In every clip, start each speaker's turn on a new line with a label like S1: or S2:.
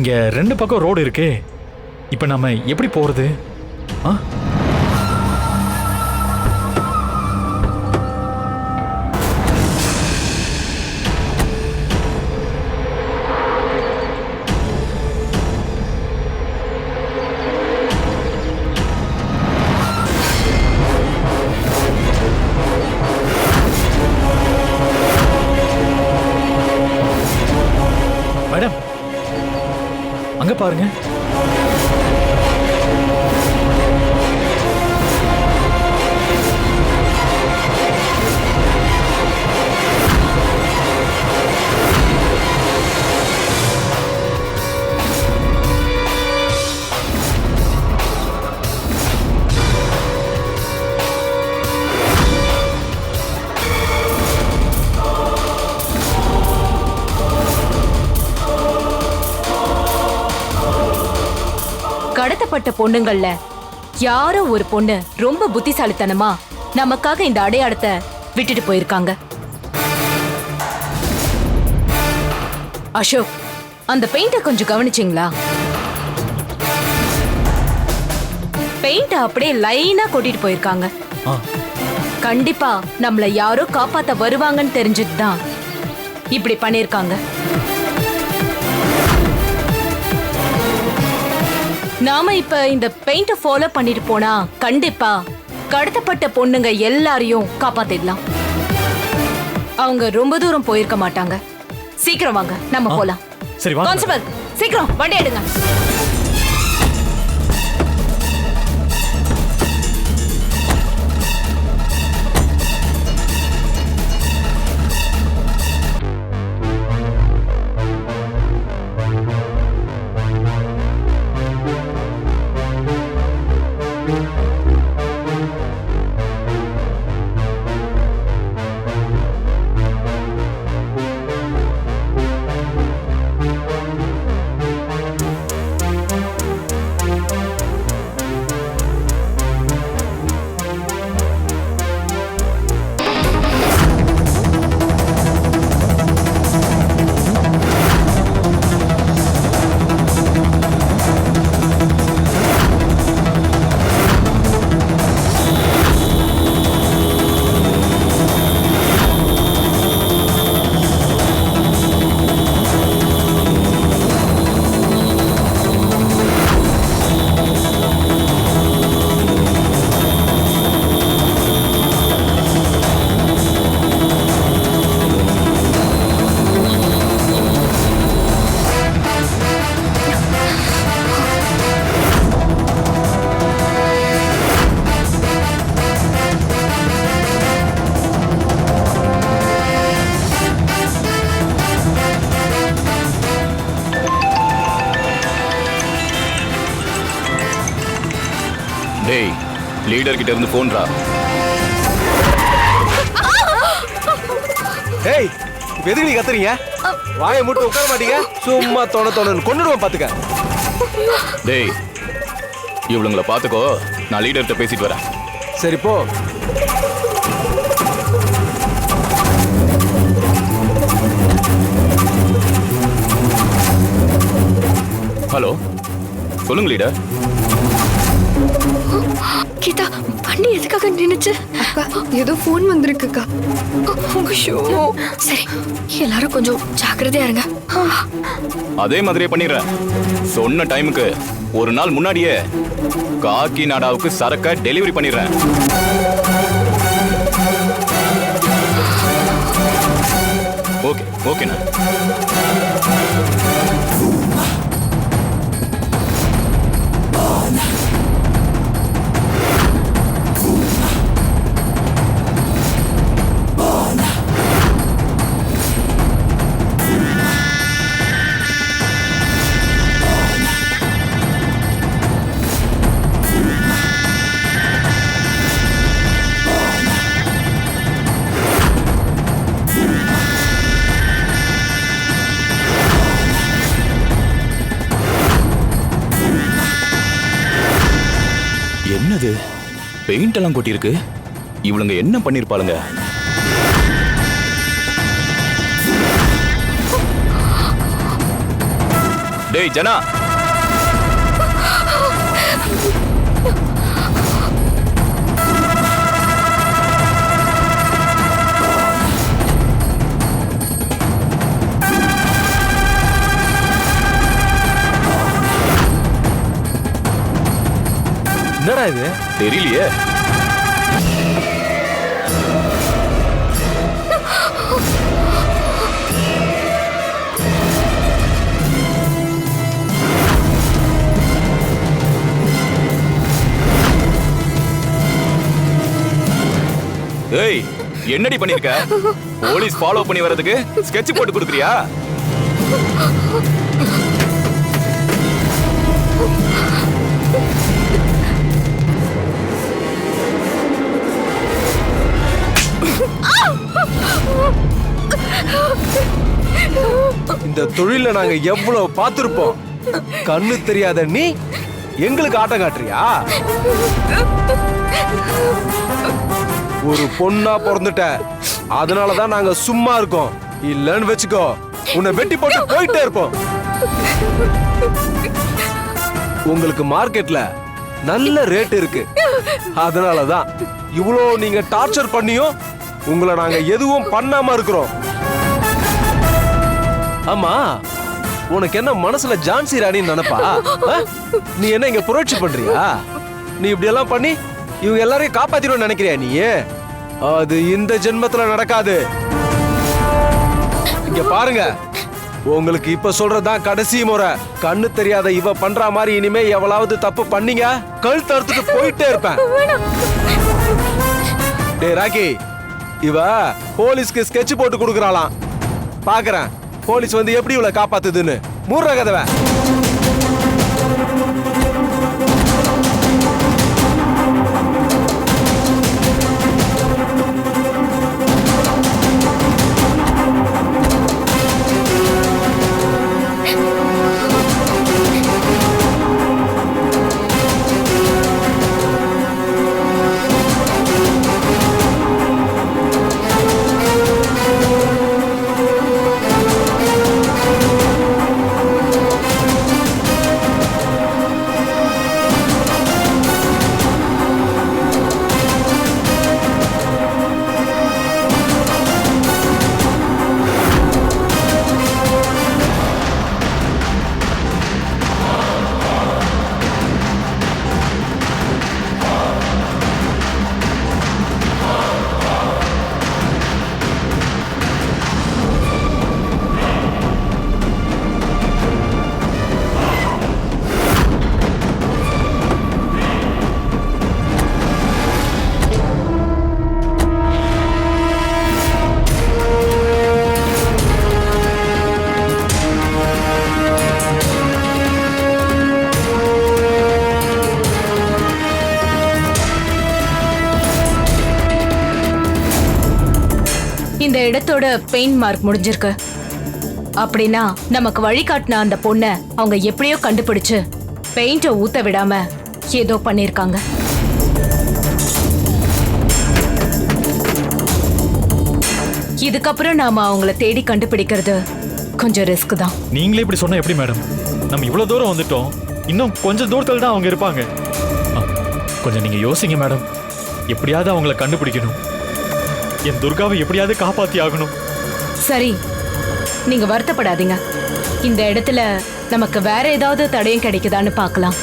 S1: இங்கே ரெண்டு பக்கம் ரோடு இருக்கே. இப்போ நம்ம எப்படி போகிறது ஆ? பாருங்கள்
S2: கடத்தப்பட்ட பொண்ணுங்கள்ல. யாரோ ஒரு பொண்ணு ரொம்ப புத்திசாலித்தனமா நமக்காக இந்த அடையாளத்தை விட்டுட்டு போயிருக்காங்க. அசோக் அந்த பெயிண்ட கொஞ்சம் கவனிச்சிங்களா? பெயிண்ட அப்படியே லைனா கொட்டிட்டு போயிருக்காங்க. கண்டிப்பா நம்மள யாரோ காப்பாத்த வருவாங்கன்னு தெரிஞ்சுட்டு தான் இப்படி பண்ணிருக்காங்க நாம இப்ப இந்த பெயிண்ட ஃபாலோ பண்ணிட்டு போனா கண்டிப்பா கடத்தப்பட்ட பொண்ணுங்க எல்லாரையும் காப்பாத்திடலாம். அவங்க ரொம்ப தூரம் போயிருக்க மாட்டாங்க. சீக்கிரம் வாங்க நம்ம. போலாம்.
S1: சரி
S2: கான்ஸ்டபிள் சீக்கிரம் வண்டி எடுங்க.
S3: கிட்ட இருந்து போன்ரா
S4: ஏய் எதுக்கு நீ கத்துறீங்க? வாயை மூட்டு உட்கார மாட்டீங்க. சும்மா தொண தொணன்னு கொண்டுடுவோம் பாத்துக்க.
S3: டேய் இவளுங்களை பார்த்துக்கோ நான் லீடர்கிட்ட பேசிட்டு வரேன்.
S4: சரி போ.
S3: ஹலோ சொல்லுங்க லீடர்
S5: கீதா வண்டி எதுக்காக நின்னுச்சு?
S6: அக்கா ஏதோ ஃபோன் வந்திருக்குக்கா.
S5: ஐயோ. சரி எல்லாரும் கொஞ்சம் ஜாக்கிரதையா இருங்க.
S3: அதே மாதிரியே பண்ணிடுறேன். சொன்ன டைமுக்கு ஒரு நாள் முன்னாடியே காக்கி நாடாவுக்கு சரக்க டெலிவரி பண்ணிடுறேன். ஓகே ஓகேண்ணா. பெயிண்ட் எல்லாம் கொட்டியிருக்கு. இவளுங்க என்ன பண்ணிருப்பாளுங்க? டேய் ஜனா!
S4: என்னடா இது?
S3: தெரியலையே. ஏய் என்னடி பண்ணிருக்க? போலீஸ் ஃபாலோ பண்ணி வர்றதுக்கு ஸ்கெட்ச் போட்டு கொடுக்குறியா?
S4: இந்த தொழில நாங்க எவ்வளவு பார்த்திருப்போம்? கண்ணு தெரியாத நீ எங்களுக்கு ஆட்டம் காட்டுறியா? ஒரு பொண்ணா பிறந்துட்ட. அதனாலதான் நாங்க சும்மா இருக்கோம். இல்லன்னு வச்சுக்கோ. உன்னை வெட்டி போட்டு போயிட்டே இருப்போம். உங்களுக்கு மார்க்கெட்ல நல்ல ரேட் இருக்கு. அதனாலதான் இவ்வளோ நீங்க டார்ச்சர் பண்ணியும் உங்களை நாங்க எதுவும் பண்ணாம இருக்கிறோம். ஆமா உனக்கு என்ன மனசுல ஜான்சி ராணின்னு நினைப்பா? ஆ? நீ என்ன இங்க புரட்சி பண்றியா? நீ இப்படி எல்லாம் பண்ணி இவங்க எல்லாரையும் காப்பாத்திடும்னு நினைக்கிறியா நீ? அது இந்த ஜென்மத்துல நடக்காது. இங்க பாருங்க. உங்களுக்கு இப்ப சொல்றதுதான் கடைசி முறை. கண்ணு தெரியாத இவ பண்ற மாதிரி இனிமே எவ்வளவு தப்பு பண்ணீங்க? கழுத்து அறுத்துட்டு போயிட்டே இருப்பேன். டேய் ராக்கி இவ போலீஸ்க்கு ஸ்கெட்ச் போட்டு கொடுக்குறாளாம். பாக்குறேன். போலீஸ் வந்து எப்படி இவளை காப்பாத்துதுன்னு? மூடுற கதவை.
S2: இந்த இடத்தோட பெயிண்ட் மார்க் முடிஞ்சிருக்கு. அப்படின்னா நமக்கு வழிகாட்டின அந்த பொண்ணை அவங்க எப்படியோ கண்டுபிடிச்சு பெயிண்ட ஊத்த விடாம ஏதோ பண்ணிருக்காங்க. இதுக்கப்புறம் நாம அவங்கள தேடி கண்டுபிடிக்கிறது கொஞ்சம் ரிஸ்க் தான்.
S1: நீங்களே இப்படி சொன்னா எப்படி மேடம் நம்ம இவ்வளவு தூரம் வந்துட்டோம். இன்னும் கொஞ்சம் தூரத்தில் தான் அவங்க இருப்பாங்க. கொஞ்சம் நீங்க யோசிங்க மேடம் எப்படியாவது அவங்கள கண்டுபிடிக்கணும். என் துர்காவை எப்படியாவது காப்பாத்தி ஆகணும்.
S2: சரி நீங்க வருத்தப்படாதீங்க. இந்த இடத்துல நமக்கு வேற ஏதாவது தடயம் கிடைக்குதான்னு பார்க்கலாம்.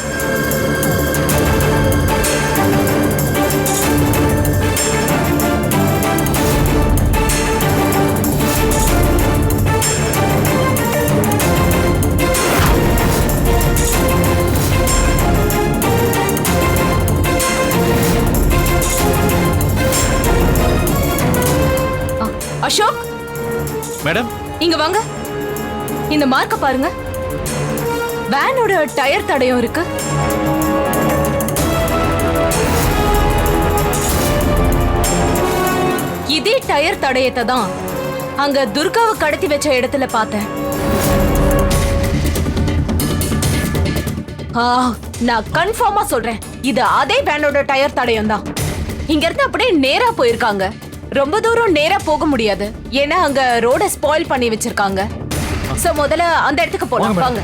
S2: அசோக்?
S1: மேடம்?
S2: இங்க வாங்க. இந்த மார்க்க பாருங்க. வேனோட டயர் தடயம் இருக்கு. இதே டயர் தடயத்தை தான் அங்க துர்காவை கடத்தி வச்ச இடத்துல பார்த்தேன். நான் கன்ஃபார்மா சொல்றேன். இது அதே வேனோட டயர் தடயம் தான் இங்க இருந்து அப்படியே நேரா போயிருக்காங்க. ரொம்ப தூரம் நேரா போக முடியாது. ஏன்னா அங்க ரோட ஸ்பாயில் பண்ணி வச்சிருக்காங்க. சோ முதல்ல அந்த இடத்துக்கு போலாம்.
S1: வாங்க,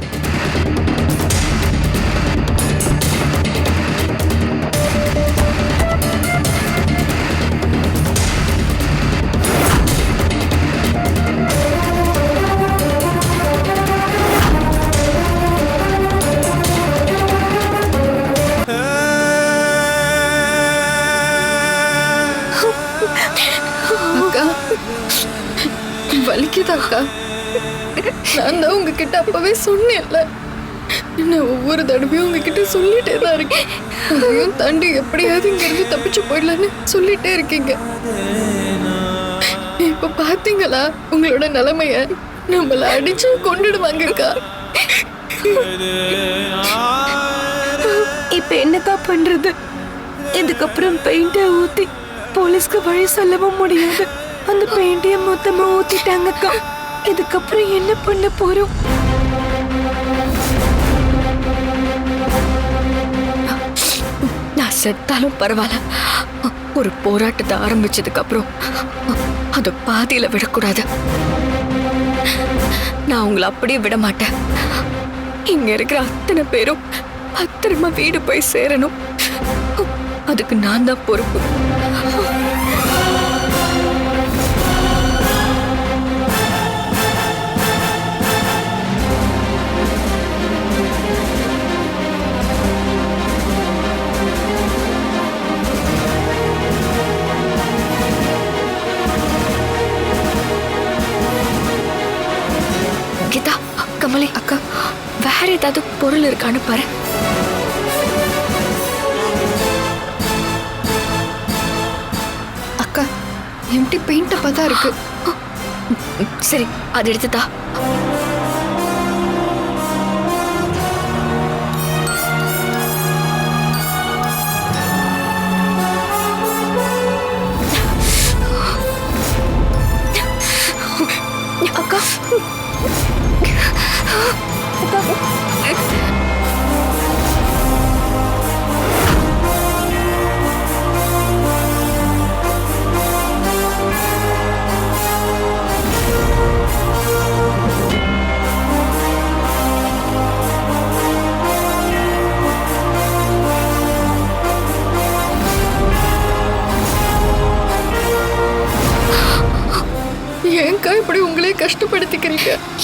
S2: அக்கா.
S6: நான் தான் உங்ககிட்ட அப்பவே சொன்னேன்ல. நான் ஒவ்வொரு தடவையும் உங்ககிட்ட சொல்லிட்டே தான் இருக்கேன். அதையும் தாண்டி எப்படியாவது இங்கிருந்து தப்பிச்சு போயிடலான்னு சொல்லிட்டே இருக்கீங்க. இப்ப பாத்தீங்களா உங்களோட நிலைமைய? நம்மள அடிச்சு கொண்டுடுவாங்கக்கா
S5: இப்ப என்னக்கா பண்றது? இதுக்கப்புறம் பெயிண்டை ஊத்தி போலீஸ்க்கு வழி சொல்லவும் முடியாது. அந்த பெயிண்டையும் மொத்தமா ஊத்திட்டாங்கக்கா. இதுக்கப்புறம் என்ன பண்ண போறோம்?
S6: நான் செத்தாலும் பரவாயில்ல. ஒரு போராட்டத்தை ஆரம்பிச்சதுக்கு அப்புறம் அது பாதியில விடக்கூடாது. நான் உங்களை அப்படியே விட மாட்டேன். இங்க இருக்கிற அத்தனை பேரும் பத்திரமா வீடு போய் சேரணும். அதுக்கு நான் தான் பொறுப்பு. ஏதாவது பொருள் இருக்கான்னு பாரு.
S5: அக்கா எம்டி பெயிண்ட் அப்பதான் இருக்கு.
S6: சரி அது எடுத்துதா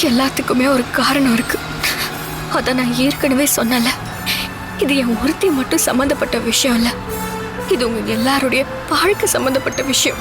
S6: எல்லாத்துக்குமே ஒரு காரணம் இருக்கு. அத நான் ஏற்கனவே சொன்னல இது என் ஒருத்தி மட்டும் சம்மந்தப்பட்ட விஷயம் இல்ல. இது உங்க எல்லாருடைய வாழ்க்கை சம்மந்தப்பட்ட விஷயம்.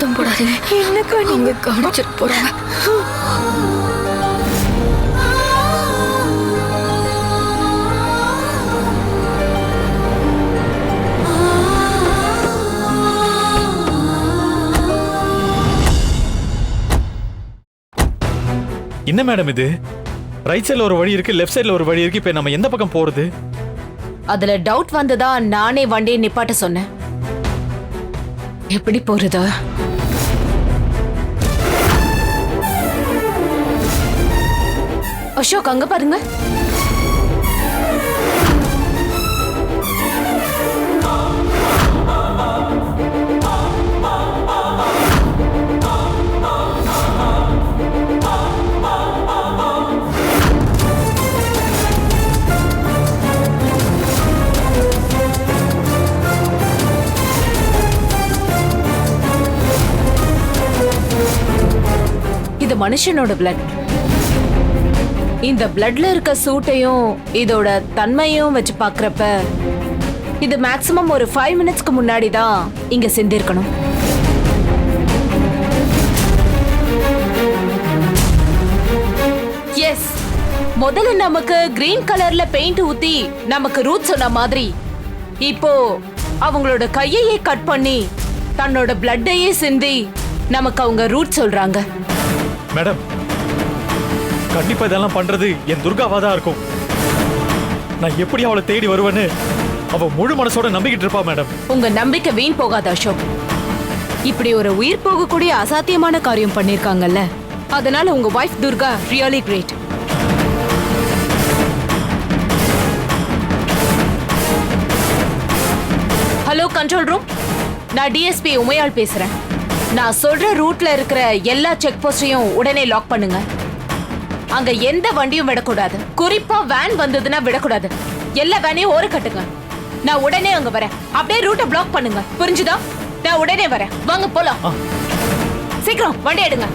S6: சத்தம் போடாதீங்க
S5: என்னக்கா
S6: அவங்க கவனிச்சிட்டு போறாங்க.
S1: என்ன மேடம் இது? ரைட் சைடுல ஒரு வழி இருக்கு லெஃப்ட் சைடுல ஒரு வழி இருக்கு இப்போ நம்ம எந்த பக்கம் போறது?
S2: அதுல டவுட் வந்ததா நானே வண்டியை நிப்பாட்ட சொன்னேன். எப்படி போறது? அசோக் அங்க பாருங்க. மனுஷனோட பிளட் இந்த பிளட்ல இருக்க சூட்டையும் இதோட தன்மையும் வச்சு பாக்குறப்ப இது மேக்சிமம் ஒரு ஃபைவ் மினிட்ஸ்க்கு முன்னாடி தான் இங்க செஞ்சிருக்கணும் எஸ் முதல்ல நமக்கு கிரீன் கலர்ல பெயிண்ட் ஊத்தி நமக்கு ரூட் சொன்ன மாதிரி இப்போ அவங்களோட கையையே கட் பண்ணி தன்னோட பிளட்டையே சிந்தி நமக்கு அவங்க ரூட் சொல்றாங்க.
S1: மேடம் கண்டிப்பா இதெல்லாம் பண்றது என் துர்காவா தான் இருக்கும். நான் எப்படி அவளை தேடி வருவேன்னு அவ முழு மனசோட நம்பிக்கிட்டு இருப்பா மேடம்.
S2: உங்க நம்பிக்கை வீண் போகாத அசோக். இப்படி ஒரு உயிர் போகக்கூடிய அசாத்தியமான காரியம் பண்ணிருக்காங்கல்ல. அதனால உங்க wife Durga really great hello control room நான் டிஎஸ்பி உமையாள் பேசுறேன். நான் சொல்ற ரூட்ல இருக்கிற எல்லா செக் போஸ்டையும் உடனே லாக் பண்ணுங்க. அங்க எந்த வண்டியும் விடக்கூடாது. குறிப்பா வேன் வந்ததுன்னா விடக்கூடாது. எல்லா வேனையும் ஓர கட்டுங்க. நான் உடனே அங்க வரேன். அப்படியே ரூட்டை பிளாக் பண்ணுங்க. புரிஞ்சுதா? நான் உடனே வரேன். வாங்க போலாம். சீக்கிரம் வண்டி எடுங்க.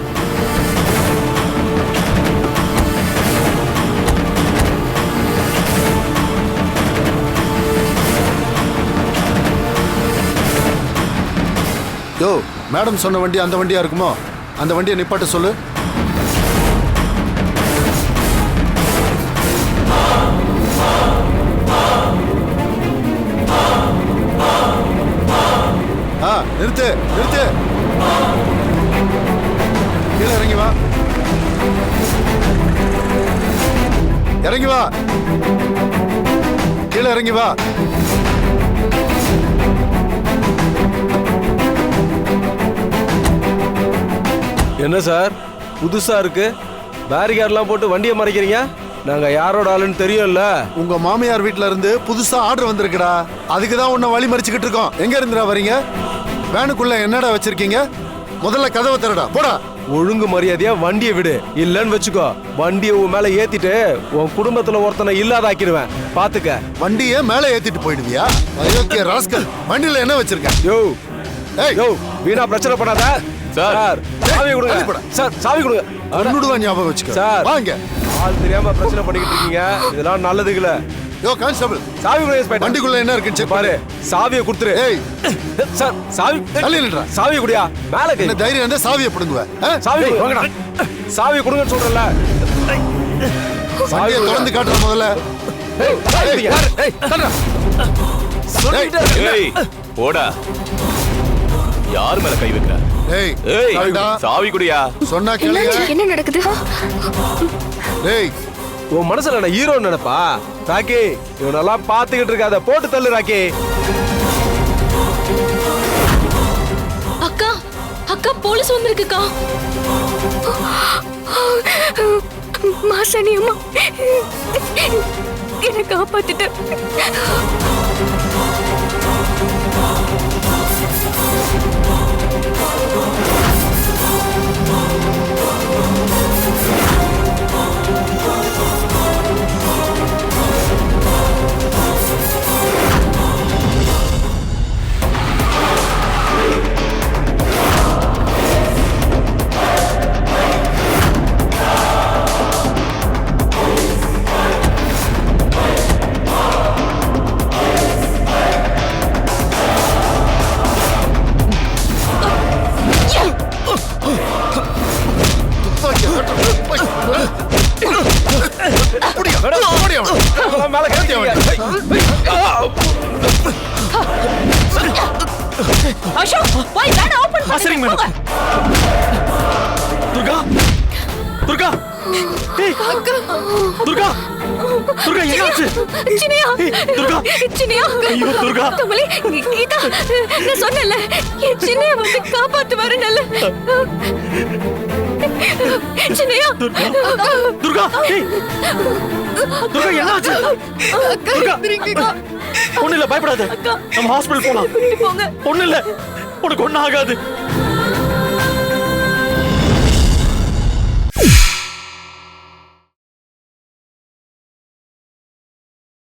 S7: யோ மேடம் சொன்ன வண்டி அந்த வண்டியா இருக்குமோ? அந்த வண்டியை நிப்பாட்ட சொல்லு. ஆ நிறுத்து நிறுத்து. கீழே இறங்கி வா. இறங்கி வா. கீழே இறங்கி வா.
S4: என்ன சார்? புதுசா இருக்கு. பேரிகார்ட்லாம் போட்டு வண்டியை மறைக்கிறீங்க? நாங்க யாரோட ஆளுன்னு தெரியும்ல.
S7: உங்க மாமியார் வீட்ல இருந்து புதுசா ஆர்டர் வந்திருக்குடா. அதுக்கு தான் உன்னை வழி மறிச்சுக்கிட்டு இருக்கோம். எங்க இருந்துடா வரீங்க? வேனுக்குள்ள என்னடா வச்சிருக்கீங்க? முதல்ல கதவை திறடா. போடா.
S4: ஒழுங்கு மரியாதையா வண்டியை விடு. இல்லன்னு வச்சுக்கோ. வண்டியை உன் மேல ஏத்திட்டு உன் குடும்பத்துல ஒருத்தனை இல்லாதாக்கிடுவேன். பாத்துக்க.
S7: வண்டியை மேலே ஏத்திட்டு போயிடுவியா? அயோக்கிய ராஸ்கல். வண்டியில என்ன வச்சிருக்க?
S4: யோ.
S7: ஏய்.
S4: யோ. வீணா பிரச்சனை பண்ணாத.
S3: சார்.
S4: சாவி கொடுங்க. சார் சாவி கொடுங்க
S7: உன்னுடுவா ஞாபகம் வச்சுக்க
S4: சார்.
S7: வாங்க
S4: ஆள் தெரியாம பிரச்சனை பண்ணிக்கிட்டு இருக்கீங்க இதெல்லாம் நல்லதுக்குல
S7: யோ கான்ஸ்டபிள்
S4: சாவி கொடுங்க.
S7: வண்டிக்குள்ள என்ன இருக்குன்னு செக்
S4: பாரு சாவியை கொடுத்துரு
S7: ஏய்
S4: சார் சாவி
S7: தள்ளி நில்றா.
S4: சாவியை குடியா மேல கை
S7: என்ன தைரியம் இருந்தா சாவியை பிடுங்குவ?
S4: சாவி கொடு. சாவி கொடுங்கன்னு சொல்றேன்ல
S7: வண்டியை திறந்து காட்டுற முதல்ல
S4: ஏய், சாவி. ஏய். சொல்லிட்டே.
S3: ஏய் போடா யார் மேல கை வைக்கிற?
S7: ஏய்
S3: ஏய். சாவி குடியா
S7: சொன்னா கேளுங்க.
S6: என்ன நடக்குது?
S7: ஏய்
S4: உன் மனசுல நான் ஹீரோ நினைப்பா? ராக்கி இவனெல்லாம் பாத்துக்கிட்டு இருக்காத. போட்டு தள்ளு ராக்கி.
S6: அக்கா அக்கா போலீஸ் வந்திருக்குக்கா. மாசாணி அம்மா என்னை காப்பாத்திட்டு.
S2: அசோக் போய் வேனை ஓபன்
S1: ஆ, சரிங்க மேடம். துர்கா துர்கா. ஏய் துர்கா துர்கா என்னாச்சு
S6: சினியா
S1: ஏய், துர்கா.
S6: சினியா
S1: ஐயோ, துர்கா.
S6: கமலி கீதா நான் சொன்னல என் சின்னைய வந்து காப்பாத்து வரணும்ல சின்னையா.
S1: துர்கா துர்கா ஏய். துர்கா என்னாச்சு? துர்கா. ஒண்ணு இல்ல பயப்படாத நம்ம ஹாஸ்பிடல் போலாம். ஒண்ணு இல்ல உனக்கு ஒண்ணு ஆகாது.